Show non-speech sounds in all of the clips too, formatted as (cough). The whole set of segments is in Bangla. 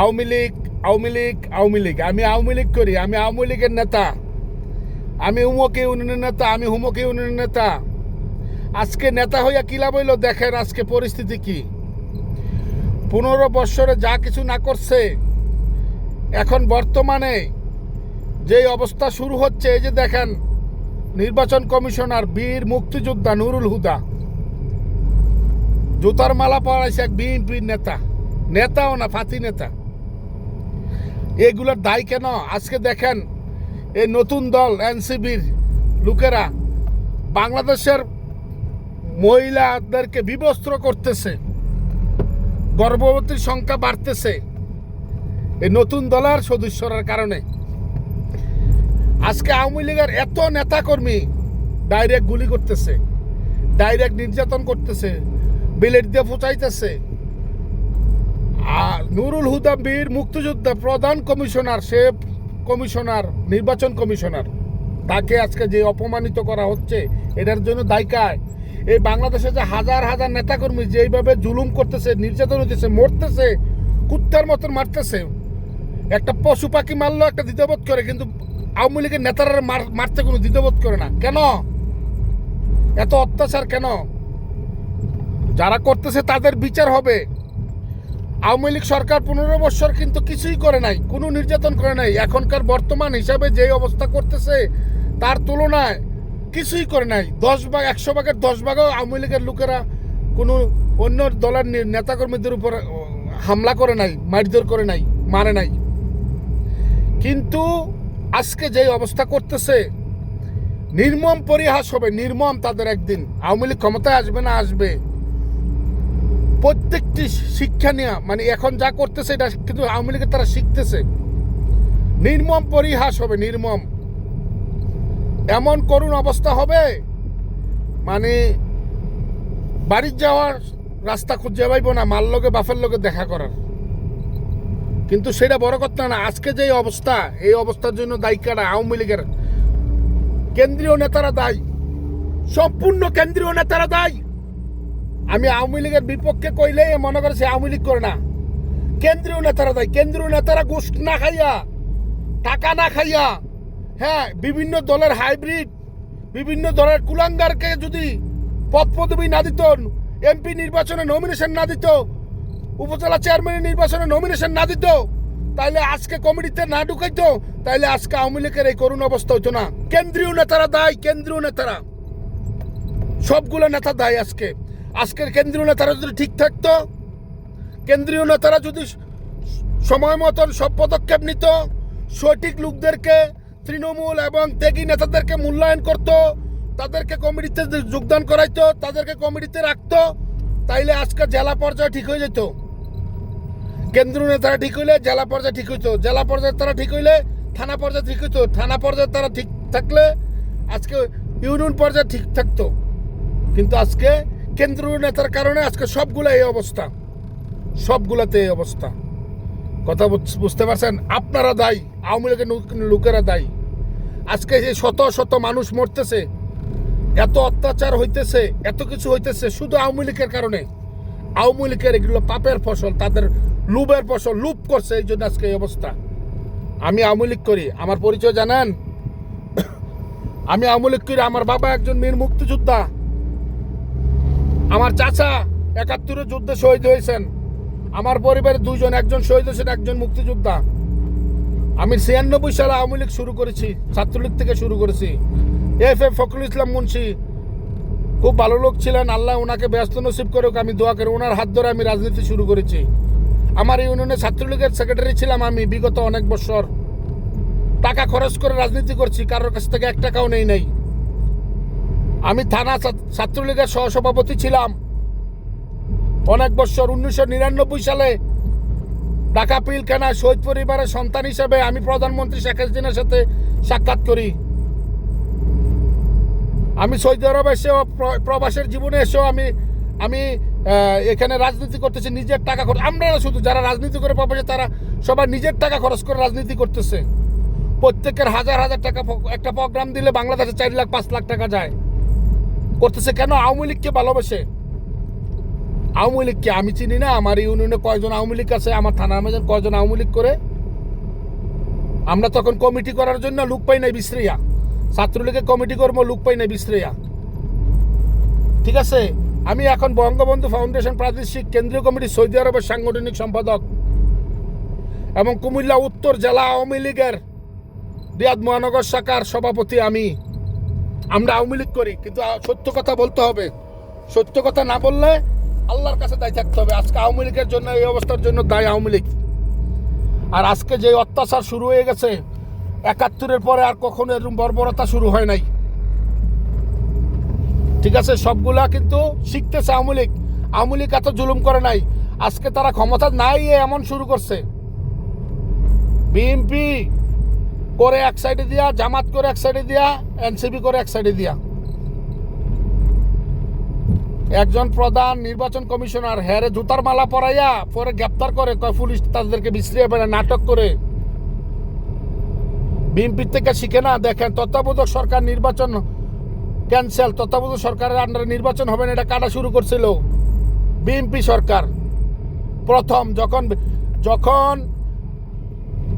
আওয়ামী লীগ আওয়ামী লীগ আওয়ামী লীগ। আমি আওয়ামী লীগ করি, আমি আওয়ামী লীগের নেতা। আমি উমক ইউনিয়নের নেতা, আমি হুমক ইউনিয়নের নেতা। আজকে নেতা হইয়া কি লাভ হইল দেখেন আজকে পরিস্থিতি কি। পনেরো বৎসরে যা কিছু না করছে, এখন বর্তমানে যেই অবস্থা শুরু হচ্ছে, এই যে দেখেন, নির্বাচন কমিশনার, বীর মুক্তিযোদ্ধা নুরুল হুদা। জুতার মালা পরাইছে এক বিএনপির নেতা। নেতাও না ফাতি নেতা। এগুলোর দায় কেন? আজকে দেখেন, এই নতুন দল, এনসিবির লোকেরা বাংলাদেশের মহিলাদেরকে বিবস্ত্র করতেছে। গর্ভবতীর সংখ্যা বাড়তেছে। এই নতুন দলের সদস্যরার কারণে। আজকে আওয়ামী লীগের এত নেতাকর্মী ডাইরেক্ট গুলি করতেছে, ডাইরেক্ট নির্যাতন করতেছে বিলেট দিয়ে ফুচাইতেছে। আর নুরুল হুদা বীর মুক্তিযোদ্ধা প্রধান কমিশনার, সে কমিশনার, নির্বাচন কমিশনার। তাকে আজকে যে অপমানিত করা হচ্ছে, এটার জন্য দায়িকায় এই বাংলাদেশে যে হাজার হাজার নেতাকর্মী যেইভাবে জুলুম করতেছে, নির্যাতন হতেছে মরতেছে, কুত্তার মতন মারতেছে, একটা পশু পাখি মারলেও একটা দ্বিধাবোধ করে, কিন্তু আওয়ামী লীগের নেতারা মার- মারতে কোনো দ্বিধাবোধ করে না। কেন? এত অত্যাচার কেন? যারা করতেছে তাদের বিচার হবে। আওয়ামী লীগ সরকার পনেরো বছর কিন্তু কিছুই করে নাই, কোনো নির্যাতন করে নাই। এখনকার বর্তমান হিসাবে যে অবস্থা করতেছে, তার তুলনায় কিছুই করে নাই। দশ ভাগ, একশো ভাগের দশ ভাগও আওয়ামী লীগের লোকেরা কোনো অন্য দলের নেতাকর্মীদের উপর হামলা করে নাই, মারধর করে নাই মারে নাই। কিন্তু আজকে যে অবস্থা করতেছে, নির্মম পরিহাস হবে, নির্মম তাদের একদিন। আওয়ামী লীগ ক্ষমতায় আসবে না আসবে প্রত্যেকটি শিক্ষা নেওয়া মানে এখন যা করতেছে এটা কিন্তু আওয়ামী লীগের তারা শিখতেছে। নির্মম পরিহাস হবে, নির্মম। এমন করুণ অবস্থা হবে মানে বাড়ির যাওয়ার রাস্তা খুঁজে পাইব না মার লোকে বাফের লোকে দেখা করার। কিন্তু সেটা বড় কথা না, আজকে যে অবস্থা, এই অবস্থার জন্য দায়ী কারা? আওয়ামী লীগের কেন্দ্রীয় নেতারা দায়ী, সম্পূর্ণ কেন্দ্রীয় নেতারা দায়ী। আমি আওয়ামী লীগের বিপক্ষে কইলে মনে করে সে আওয়ামী লীগ করে না। কেন্দ্রীয় নেতারা দেয়। কেন্দ্রীয় নেতারা ঘুষ না খাইয়া, টাকা না খাইয়া হ্যাঁ বিভিন্ন দলের হাইব্রিড, বিভিন্ন দলের কুলাঙ্গারকে যদি পদ পদবি না দিত, এমপি নির্বাচনে নমিনেশন না দিত, উপজেলা চেয়ারম্যানের নির্বাচনে নমিনেশন না দিত, তাইলে আজকে কমিটিতে না ঢুকাইত, তাইলে আজকে আওয়ামী লীগের এই করুণ অবস্থা হইতো না। কেন্দ্রীয় নেতারা দায়, কেন্দ্রীয় নেতারা। সবগুলো নেতা দায় আজকে। আজকের কেন্দ্রীয় নেতারা যদি ঠিক থাকতো, কেন্দ্রীয় নেতারা যদি সময় মতন সব পদক্ষেপ নিত, সঠিক লোকদেরকে তৃণমূল এবং ত্যাগী নেতাদেরকে মূল্যায়ন করত, তাদেরকে কমিটিতে যোগদান করাইতো, তাদেরকে কমিটিতে রাখতো, তাইলে আজকে জেলা পর্যায়ে ঠিক হয়ে যেত। কেন্দ্রীয় নেতারা ঠিক হইলে জেলা পর্যায়ে ঠিক হইতো, জেলা পর্যায়ে তারা ঠিক হইলে থানা পর্যায়ে ঠিক হইতো, থানা পর্যায়ে তারা ঠিক থাকলে আজকে ইউনিয়ন পর্যায়ে ঠিক থাকতো। কিন্তু আজকে কেন্দ্রীয় নেতার কারণে আজকে সবগুলো এই অবস্থা। সবগুলাতে এই অবস্থা। কথা বুঝ- বুঝতে পারছেন? আপনারা দায়ী, আওয়ামী লীগের লোকেরা দায়ী। আজকে যে শত শত মানুষ মরতেছে, এত অত্যাচার হইতেছে, এত কিছু হইতেছে শুধু আওয়ামী লীগের কারণে। আওয়ামী লীগের এগুলো পাপের ফসল, তাদের লুবের ফসল, লুপ করছে এই জন্য আজকে এই অবস্থা। আমি আওয়ামী লীগ করি, আমার পরিচয় জানেন? (coughs) আমি আওয়ামী লীগ করি, আমার বাবা একজন বীর মুক্তিযোদ্ধা। আমার চাচা একাত্তরের যুদ্ধে শহীদ হয়েছেন। আমার পরিবারের দুজন একজন শহীদ হয়েছেন, একজন মুক্তিযোদ্ধা। আমি ছিয়ানব্বই সালে আওয়ামী লীগ শুরু করেছি, ছাত্রলীগ থেকে শুরু করেছি। এফ এফ ফখরুল ইসলাম মুন্সি, খুব ভালো লোক ছিলেন, আল্লাহ ওনাকে ব্যস্ত নসিব করুক, আমি দোয়া করি, ওনার হাত ধরে আমি রাজনীতি শুরু করেছি। আমার ইউনিয়নে ছাত্রলীগের সেক্রেটারি ছিলাম আমি বিগত অনেক বছর। টাকা খরচ করে রাজনীতি করছি, কারোর কাছ থেকে এক টাকাও নেই নাই। আমি থানা ছাত্র- ছাত্রলীগের সহসভাপতি ছিলাম। অনেক বছর, উনিশশো নিরানব্বই সালে ঢাকা পিলখানায় শহীদ পরিবারের সন্তান হিসেবে আমি প্রধানমন্ত্রী শেখ হাসিনার সাথে সাক্ষাৎ করি। আমি সৌদি আরব এসেও প্রবাসের জীবনে এসেও আমি আমি এখানে রাজনীতি করতেছি, নিজের টাকা খরচ আমরা শুধু যারা রাজনীতি করে প্রবাসে, তারা সবাই নিজের টাকা খরচ করে রাজনীতি করতেছে। প্রত্যেকের হাজার হাজার টাকা একটা প্রোগ্রাম দিলে বাংলাদেশে চার লাখ, পাঁচ লাখ টাকা যায়। করতেছে কেন? আওয়ামী লীগকে ভালোবাসে। আওয়ামী লীগকে আমি চিনি না, আমার ইউনিয়নে কয়জন আওয়ামী লীগ আছে, আমার থানার মাঝে কয়জন আওয়ামী লীগ করে? আমরা তখন কমিটি করার জন্য লুক পাই নাই বিশ্রিয়া। ছাত্রলীগের কমিটি করব লুক পাই নাই বিশ্রিয়া। ঠিক আছে? আমি এখন বঙ্গবন্ধু ফাউন্ডেশন প্রাদেশিক কেন্দ্রীয় কমিটি সৌদি আরবের সাংগঠনিক সম্পাদক এবং কুমিল্লা উত্তর জেলা আওয়ামী লীগের রিয়াদ মহানগর শাখার সভাপতি আমি। আমরা আওয়ামী লীগ করি, কিন্তু সত্য কথা বলতে হবে। সত্য কথা না বললে আল্লাহর কাছে দায়ী থাকতে হবে। আজকে আওয়ামী লীগের জন্য, এই অবস্থার জন্য দায় আওয়ামী লীগ। আর আজকে যে অত্যাচার শুরু হয়ে গেছে, একাত্তরের পরে আর কখনো এরকম বর্বরতা শুরু হয় নাই। ঠিক আছে, সবগুলা কিন্তু শিখতেছে আওয়ামী লীগ। আওয়ামী লীগ এত জুলুম করে নাই। আজকে তারা ক্ষমতা নাই এমন শুরু করছে। বিএনপি করে এক সাইডে দিয়া, জামাত করে এক সাইডে দিয়া, এনসিপি করে এক সাইডে দিয়া। একজন প্রধান নির্বাচন কমিশনার হ্যারে জুতার মালা পরাইয়া পরে গ্রেপ্তার করে, কয় পুলিশ তাদেরকে বিশ্রিয়ে বেড়ে নাটক করে। বিএনপির থেকে শিখে না, দেখেন তত্ত্বাবধায়ক সরকার নির্বাচন ক্যান্সেল তত্ত্বাবধায়ক সরকারের আন্ডারে নির্বাচন হবে না, এটা কাটা শুরু করছিল? বিএনপি সরকার। প্রথম যখন যখন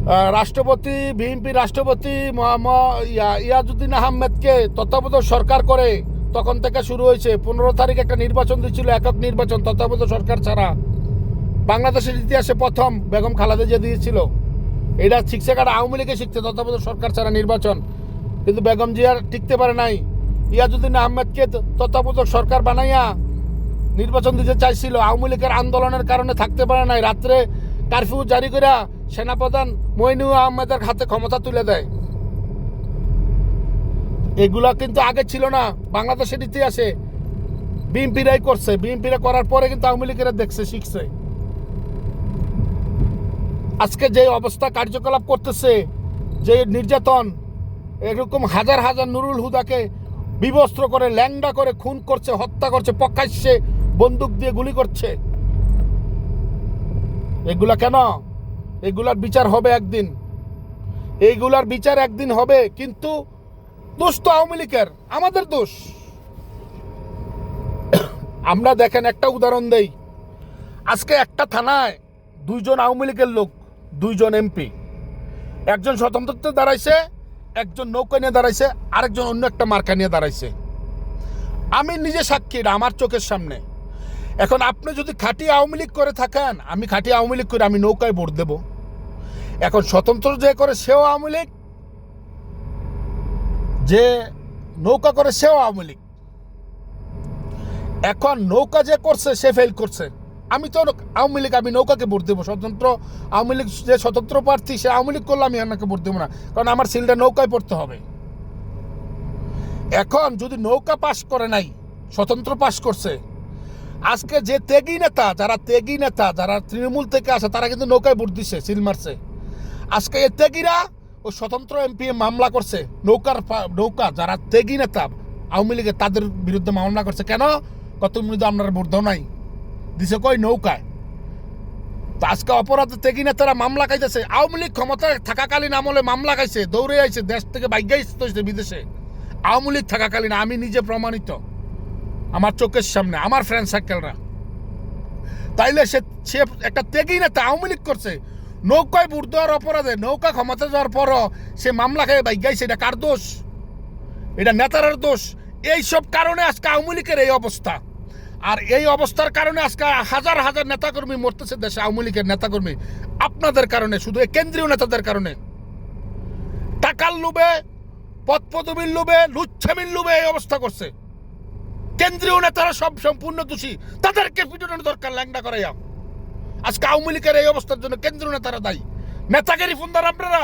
রাষ্ট্রপতি, বিএনপি রাষ্ট্রপতি ইয়া- ইয়াজুদ্দিন আহমেদকে তত্ত্বাবধায়ক সরকার করে তখন থেকে শুরু হয়েছে। পনেরো তারিখ একটা নির্বাচন দিচ্ছিল একক নির্বাচন, তত্ত্বাবধায়ক সরকার ছাড়া। বাংলাদেশের ইতিহাসে প্রথম বেগম খালেদা যে দিয়েছিল। এটা শিখছে কাটা আওয়ামী লীগে শিখছে তত্ত্বাবধায়ক সরকার ছাড়া নির্বাচন। কিন্তু বেগম জিয়ার টিকতে পারে নাই। ইয়াজুদ্দিন আহমেদকে তত্ত্বাবধায়ক সরকার বানাইয়া নির্বাচন দিতে চাইছিল। আওয়ামী লীগের আন্দোলনের কারণে থাকতে পারে নাই। রাত্রে কারফিউ জারি করে সেনাপ্রধান মইনু আহমেদের হাতে ক্ষমতা তুলে দেয়। এগুলা কিন্তু আগে ছিল না, বাংলাদেশের ইতিহাসে। বিএনপিরাই করছে বিএনপিরা করার পরে কিন্তু আওয়ামী লীগেরা দেখছে, শিখছে। আজকে যে অবস্থা কার্যকলাপ করতেছে, যে নির্যাতন, এরকম হাজার হাজার নুরুল হুদাকে বিবস্ত্র করে, ল্যাংডা করে, খুন করছে, হত্যা করছে, প্রকাশ্যে বন্দুক দিয়ে গুলি করছে। এগুলা কেন? এগুলার বিচার হবে একদিন। এইগুলার বিচার একদিন হবে, কিন্তু দোষ তো আওয়ামী লীগের, আমাদের দোষ। আমরা দেখেন একটা উদাহরণ দেই। আজকে একটা থানায় দুইজন আওয়ামী লীগের লোক, দুইজন এমপি। একজন স্বতন্ত্রতে দাঁড়াইছে, একজন নৌকা নিয়ে দাঁড়াইছে, আরেকজন অন্য একটা মার্কা নিয়ে দাঁড়াইছে। আমি নিজে সাক্ষী আমার চোখের সামনে। এখন আপনি যদি খাঁটি আওয়ামী লীগ করে থাকেন, আমি খাঁটি আওয়ামী লীগ করে আমি নৌকায় ভোট দেব। এখন স্বতন্ত্র যে করে সেও আওয়ামী লীগ, যে নৌকা করে সেও আওয়ামী লীগ। এখন নৌকা যে করছে, সে ফেল করছে। আমি তো আওয়ামী লীগ, আমি নৌকাকে ভোট দেবো। স্বতন্ত্র আওয়ামী লীগ, যে স্বতন্ত্র প্রার্থী, সে আওয়ামী লীগ করলে আমি ওনাকে ভোট দেবো না। কারণ আমার সিলটা নৌকায় পড়তে হবে। এখন যদি নৌকা পাশ করে নাই, স্বতন্ত্র পাশ করছে, আজকে যে ত্যাগী নেতা, যারা ত্যাগী নেতা, যারা তৃণমূল থেকে আসে, তারা কিন্তু নৌকায় ভোট দিচ্ছে সিল মারছে। আজকে এই তেগিরা ও স্বতন্ত্র এমপি মামলা করছে। নৌকার নৌকা যারা তেগি নেতা, আওয়ামী লীগের তাদের বিরুদ্ধে মামলা করছে। কেন? কত মিনিট আপনার দাও নাই। দিছে কই নৌকায়? তো আজকে অপরাধ তেগি নেতারা মামলা খাইতেছে। আওয়ামী লীগ ক্ষমতায় থাকাকালীন আমলে মামলা খাইছে, দৌড়ে আইছে, দেশ থেকে বাইগাইছে বিদেশে। আওয়ামী লীগ থাকাকালীন আমি নিজে প্রমাণিত। আমার চোখের সামনে, আমার ফ্রেন্ড সার্কেলরা তাইলে সে একটা তেগি নেতা আওয়ামী লীগ করছে। নৌকায় বুট দেওয়ার অপরাধে, নৌকা ক্ষমতা যাওয়ার পরও সে মামলা খেয়ে বাইগাইছে, এটা কার দোষ? এটা নেতারের দোষ। এই সব কারণে আজকে আওয়ামী লীগের এই অবস্থা। আর এই অবস্থার কারণে আজকে হাজার হাজার নেতাকর্মী মরতেছে দেশে আওয়ামী লীগের নেতাকর্মী। আপনাদের কারণে শুধু, এই কেন্দ্রীয় নেতাদের কারণে। টাকার লোভে পদ পদবীর লোভে, লুচ্ছামির লোভে এই অবস্থা করছে। কেন্দ্রীয় নেতারা সব সম্পূর্ণ দোষী। তাদেরকে পিটনের দরকার, ল্যাংডা করাইয়া। আজকে আওয়ামী লীগের এই অবস্থার জন্য কেন্দ্রীয় নেতারা দায়ী। নেতাগিরি ফুন্দার আপনারা?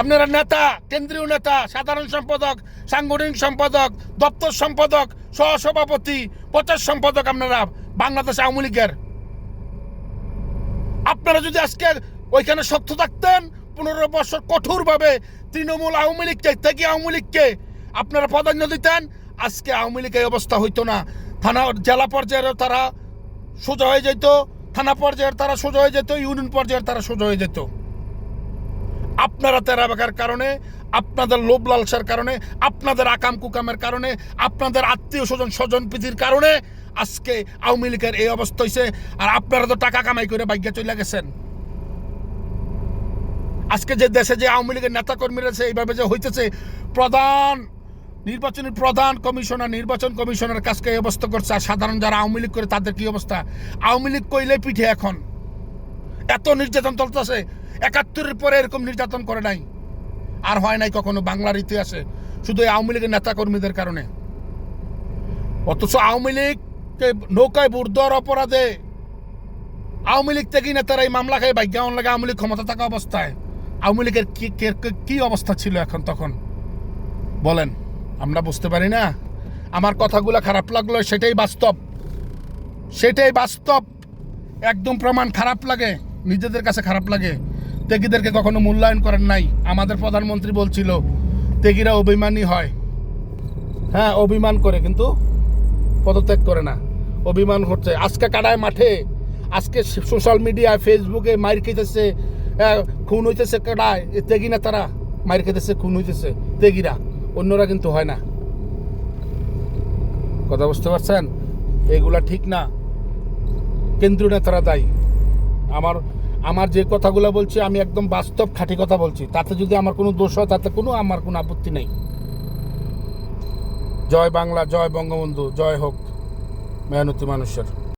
আপনারা নেতা, কেন্দ্রীয় নেতা, সাধারণ সম্পাদক, সাংগঠনিক সম্পাদক, দপ্তর সম্পাদক, সহসভাপতি, প্রচার সম্পাদক আপনারা, বাংলাদেশ আওয়ামী লীগের। আপনারা যদি আজকে ওইখানে শক্ত থাকতেন, পনেরো বছর কঠোরভাবে তৃণমূল আওয়ামী লীগকে থেকে আওয়ামী লীগকে আপনারা প্রাধান্য দিতেন, আজকে আওয়ামী লীগ এই অবস্থা হইতো না। থানা জেলা পর্যায়ের তারা সোজা হয়ে যেত, থানা পর্যায়ের তারা সোজা হয়ে যেত, ইউনিয়ন পর্যায়ের তারা সোজা হয়ে যেত। আপনারা তেরা বেকার কারণে, আপনাদের লোভ লালসার কারণে, আপনাদের আকাম কুকামের কারণে, আপনাদের আত্মীয় স্বজন স্বজন প্রীতির কারণে আজকে আওয়ামী লীগের এই অবস্থা হয়েছে আর আপনারা তো টাকা কামাই করে বাইকে চলে গেছেন। আজকে যে দেশে যে আওয়ামী লীগের নেতা কর্মীরা আছে, এইভাবে যে হইতেছে, প্রধান নির্বাচনী প্রধান কমিশনার, নির্বাচন কমিশনার কাজকে এই অবস্থা করছে। আর সাধারণ যারা আওয়ামী লীগ করে, তাদের কি অবস্থা? আওয়ামী লীগ কইলে পিঠে এখন। এত নির্যাতন চলতেছে, একাত্তরের পরে এরকম নির্যাতন করে নাই। আর হয় নাই কখনো, বাংলার ইতিহাসে। শুধু আওয়ামী লীগের নেতা কর্মীদের কারণে। অথচ আওয়ামী লীগকে নৌকায় বুর্দর অপরাধে আওয়ামী লীগ থেকে নেতারা এই মামলা খায় ভাগ্যায়ন লাগে আওয়ামী লীগ ক্ষমতা থাকা অবস্থায়। আওয়ামী লীগের কি অবস্থা ছিল এখন তখন? বলেন। আমরা বুঝতে পারি না। আমার কথাগুলো খারাপ লাগল, সেটাই বাস্তব। সেটাই বাস্তব। একদম প্রমাণ খারাপ লাগে, নিজেদের কাছে খারাপ লাগে। তেগিদেরকে কখনো মূল্যায়ন করেন নাই, আমাদের প্রধানমন্ত্রী বলছিল, তেগিরা অভিমানী হয়। হ্যাঁ অভিমান করে, কিন্তু পদত্যাগ করে না। অভিমান হচ্ছে আজকে কাটায় মাঠে, আজকে সোশ্যাল মিডিয়ায়, ফেসবুকে মাইর খেতেছে খুন হইতেছে কাটায় তেগি না তারা মাইর খেতেছে, খুন হইতেছে, তেগিরা। অন্যরা কিন্তু হয় না। কথা বুঝতে পারছেন? এগুলা ঠিক না। কেন্দ্রীয় নেতারা দায়ী। আমার আমার যে কথাগুলো বলছি, আমি একদম বাস্তব খাঁটি কথা বলছি। তাতে যদি আমার কোনো দোষ হয়, তাতে কোনো, আমার কোনো আপত্তি নেই। জয় বাংলা, জয় বঙ্গবন্ধু, জয় হোক মেহনতি মানুষের।